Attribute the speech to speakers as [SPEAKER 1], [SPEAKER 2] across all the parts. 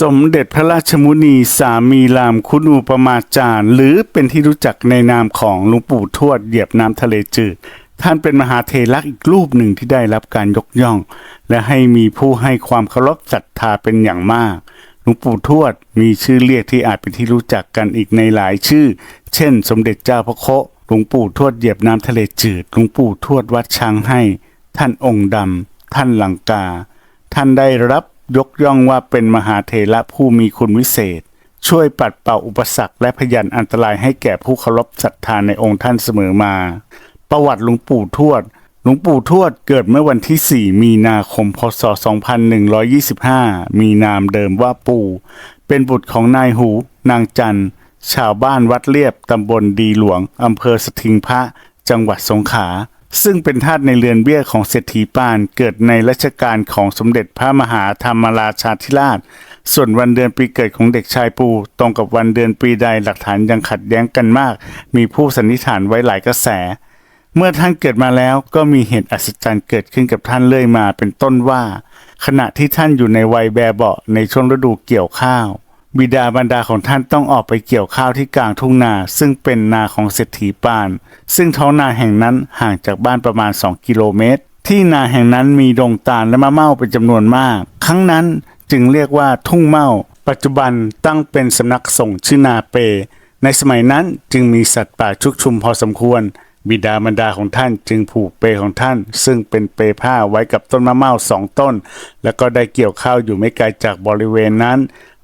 [SPEAKER 1] สมเด็จพระราชมุนีสามีรามคุณูปมาจารย์ หรือเป็นที่รู้จักในนามของหลวงปู่ทวดเหยียบน้ำทะเลจืด ท่านเป็นมหาเทระอีกรูปหนึ่งที่ได้รับการยกย่อง และให้มีผู้ให้ความเคารพศรัทธาเป็นอย่างมากหลวงปู่ทวดมีชื่อเรียกที่อาจเป็นที่รู้จักกันอีกในหลายชื่อ เช่น สมเด็จเจ้าพระโคหลวงปู่ทวดเหยียบน้ำทะเลจืดหลวงปู่ทวดวัดช้างให้ ท่านองค์ดำท่านหลังกา ท่านได้รับ ยกย่องว่าเป็นมหาเถระผู้มีคุณวิเศษ ช่วยปัดเป่าอุปสรรคและพยันอันตรายให้แก่ผู้เคารพศรัทธาในองค์ท่านเสมอมา ประวัติหลวงปู่ทวดหลวงปู่ทวดเกิดเมื่อวันที่ 4 มีนาคม พศ 2125 มีนามเดิมว่าปู่ เป็นบุตรของนายหู นางจันชาวบ้านวัดเลียบตำบลดีหลวงอำเภอสถิงพระ จังหวัดสงขลา ซึ่งเป็นทาสในเรือนเบี้ยของเศรษฐีปานเกิดในรัชกาลของสมเด็จพระมหาธรรมราชาธิราช ส่วนวันเดือนปีเกิดของเด็กชายปู ตรงกับวันเดือนปีใดหลักฐานยังขัดแย้งกันมาก มีผู้สันนิษฐานไว้หลายกระแส เมื่อท่านเกิดมาแล้วก็มีเหตุอัศจรรย์เกิดขึ้นกับท่านเรื่อยมาเป็นต้นว่า ขณะที่ท่านอยู่ในวัยแบเบาะในช่วงฤดูเกี่ยวข้าว บิดาบรรดาของท่านต้องออกไปเกี่ยวข้าวที่กลางทุ่งนา ซึ่งเป็นนาของเศรษฐีปาน ซึ่งท้องนาแห่งนั้นห่างจากบ้านประมาณ 2 กิโลเมตร ที่นาแห่งนั้นมีดงตาลและมะเม่าเป็นจำนวนมาก ครั้งนั้นจึงเรียกว่าทุ่งเม่า ปัจจุบันตั้งเป็นสำนักสงฆ์ชื่อนาเป ในสมัยนั้นจึงมีสัตว์ป่าชุกชุมพอสมควร บิดามารดาของท่านจึงผูกเปของท่าน ซึ่งเป็นเปผ้าไว้กับต้นมะเม่าสองต้น แล้วก็ได้เกี่ยวข้าวอยู่ไม่ไกลจากบริเวณนั้น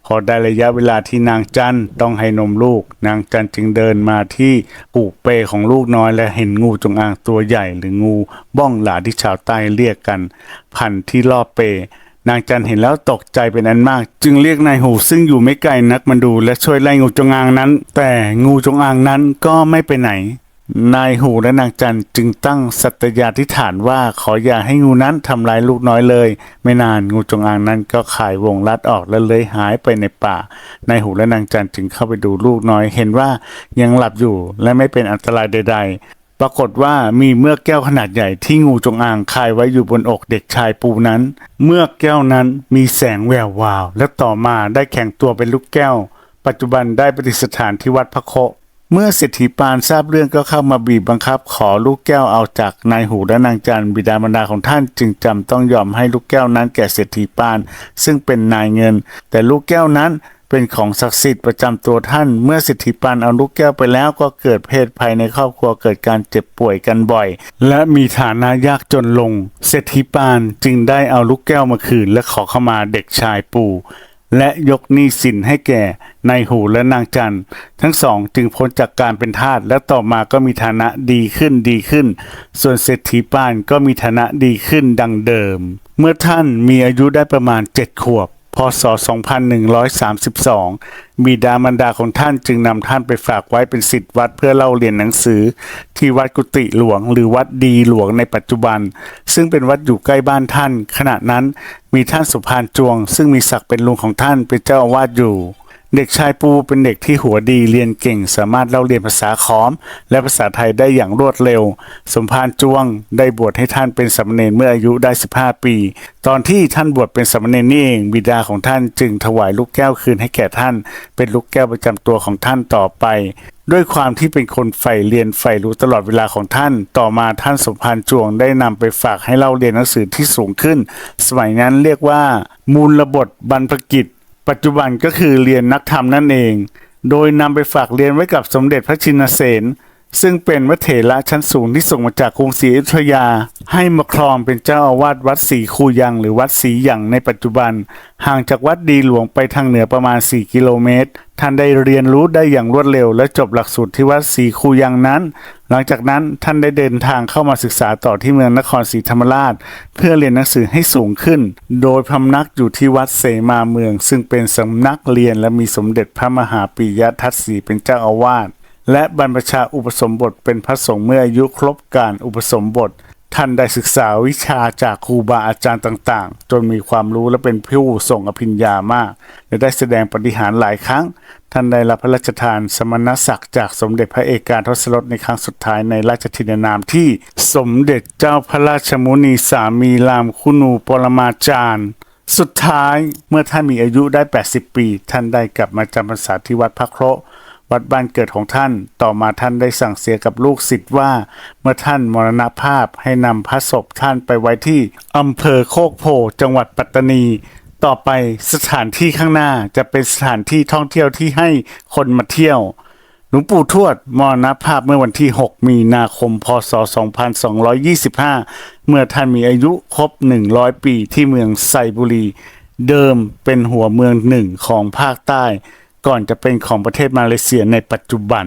[SPEAKER 1] พอได้ระยะเวลาที่นางจันต้องให้นมลูก นางจันจึงเดินมาที่ปูกเปของลูกน้อยและเห็นงูจงอางตัวใหญ่หรืองูบ้องหลาที่ชาวใต้เรียกกัน พันที่รอบเป นางจันเห็นแล้วตกใจเป็นอันมาก จึงเรียกนายหูซึ่งอยู่ไม่ไกลนักมาดูและช่วยไล่งูจงอางนั้น แต่งูจงอางนั้นก็ไม่ไปไหน นายหูและนางจันจึงตั้งสัตยาธิฐานว่าขออย่าให้งูนั้นทำลายลูกน้อยเลย ไม่นานงูจงอางนั้นก็ขายวงลัดออกและเลยหายไปในป่านายหูและนางจันจึงเข้าไปดูลูกน้อยเห็นว่ายังหลับอยู่และไม่เป็นอันตรายใด ๆ ปรากฏว่ามีเมือกแก้วขนาดใหญ่ที่งูจงอางคายไว้อยู่บนอกเด็กชายปูนั้น เมือกแก้วนั้นมีแสงแวววาว และต่อมาได้แข็งตัวเป็นลูกแก้ว ปัจจุบันได้ประดิษฐานที่วัดพระโค เมื่อเศรษฐีปานทราบเรื่องก็เข้ามาบีบบังคับ ขอลูกแก้วเอาจากนายหูและนางจันบิดามารดาของท่านจึงจำต้องยอมให้ลูกแก้วนั้นแก่เศรษฐีปาน ซึ่งเป็นนายเงิน แต่ลูกแก้วนั้นเป็นของศักดิ์สิทธิ์ประจำตัวท่าน เมื่อเศรษฐีปานเอาลูกแก้วไปแล้วก็เกิดเพศภัยในครอบครัวเกิดการเจ็บป่วยกันบ่อย และมีฐานะยากจนลงเศรษฐีปานจึงได้เอาลูกแก้วมาคืนและขอเข้ามาเด็กชายปู่ และยกหนี้สินให้แก่นายหูและนางจันทั้งสองจึงพ้นจากการเป็นทาสและต่อมาก็มีฐานะดีขึ้นดีขึ้น ส่วนเศรษฐีปานก็มีฐานะดีขึ้นดังเดิม เมื่อท่านมีอายุได้ประมาณเจ็ดขวบ พศ 2132 บิดามารดาของท่านจึงนำท่านไปฝากไว้เป็นสิทธิวัดเพื่อเล่าเรียนหนังสือ ที่วัดกุฏิหลวงหรือวัดดีหลวงในปัจจุบัน ซึ่งเป็นวัดอยู่ใกล้บ้านท่าน ขณะนั้นมีท่านสุพานจวง ซึ่งมีศักดิ์เป็นลุงของท่านเป็นเจ้าอาวาสอยู่ เด็กชายปูเป็นเด็กที่หัวดีเรียนเก่ง สามารถเล่าเรียนภาษาขอม และภาษาไทยได้อย่างรวดเร็ว สมภารจวงได้บวชให้ท่านเป็นสามเณรเมื่ออายุได้ 15 ปี ตอนที่ท่านบวชเป็นสามเณรนี่เองบิดาของท่านจึงถวายลูกแก้วคืนให้แก่ท่าน เป็นลูกแก้วประจำตัวของท่านต่อไปด้วยความที่เป็นคนใฝ่เรียนใฝ่รู้ตลอดเวลาของท่าน ต่อมาท่านสมภารจวงได้นำไปฝากให้เล่าเรียนหนังสือที่สูงขึ้น สมัยนั้นเรียกว่า มูลระบทบรรพกิจ ปัจจุบันก็คือเรียนนักธรรมนั่นเอง โดยนำไปฝากเรียนไว้กับสมเด็จพระชินเสน ซึ่งเป็นวัเถระชั้นสูงที่ส่งมาจากกรุงศรีอยุธยา ให้มาครองเป็นเจ้าอาวาสวัดศรีคูยังหรือวัดศรีหยังในปัจจุบัน ห่างจากวัดดีหลวงไปทางเหนือประมาณ 4 กิโลเมตร ท่านได้เรียนรู้ได้อย่างรวดเร็ว และจบหลักสูตรที่วัดศรีคูยังนั้น หลังจากนั้นท่านได้เดินทางเข้ามาศึกษาต่อที่เมืองนครศรีธรรมราช เพื่อเรียนหนังสือให้สูงขึ้น โดยพำนักอยู่ที่วัดเสมาเมือง ซึ่งเป็นสำนักเรียนและมีสมเด็จพระมหาปิยทัตสีเป็นเจ้าอาวาส และบรรพชาอุปสมบทเป็นพระสงฆ์เมื่ออายุครบการอุปสมบท ท่านได้ศึกษาวิชาจากครูบาอาจารย์ต่างๆ จนมีความรู้และเป็นผู้ทรงอภิญญามาก และได้แสดงปฏิหารหลายครั้ง ท่านได้รับพระราชทานสมณศักดิ์จากสมเด็จพระเอกาทศรสในครั้งสุดท้ายในราชทินานามที่สมเด็จเจ้าพระราชมุนีสามีรามคุนูปรมาจารย์สุดท้ายเมื่อท่านมีอายุได้ 80 ปี ท่านได้กลับมาจำพรรษาที่วัดพระเคราะห์ วัดบ้านเกิดของท่าน ต่อมาท่านได้สั่งเสียกับลูกศิษย์ว่า เมื่อท่านมรณภาพให้นำพระศพท่านไปไว้ที่อำเภอโคกโพจังหวัดปัตตานี ต่อไปสถานที่ข้างหน้าจะเป็นสถานที่ท่องเที่ยวที่ให้คนมาเที่ยวหลวงปู่ทวดมรณภาพเมื่อวันที่ 6 มีนาคม พศ 2225 เมื่อท่านมีอายุครบ 100 ปีที่เมืองไซบุรี เดิมเป็นหัวเมืองหนึ่งของภาคใต้ ก่อนจะเป็นของประเทศมาเลเซียในปัจจุบัน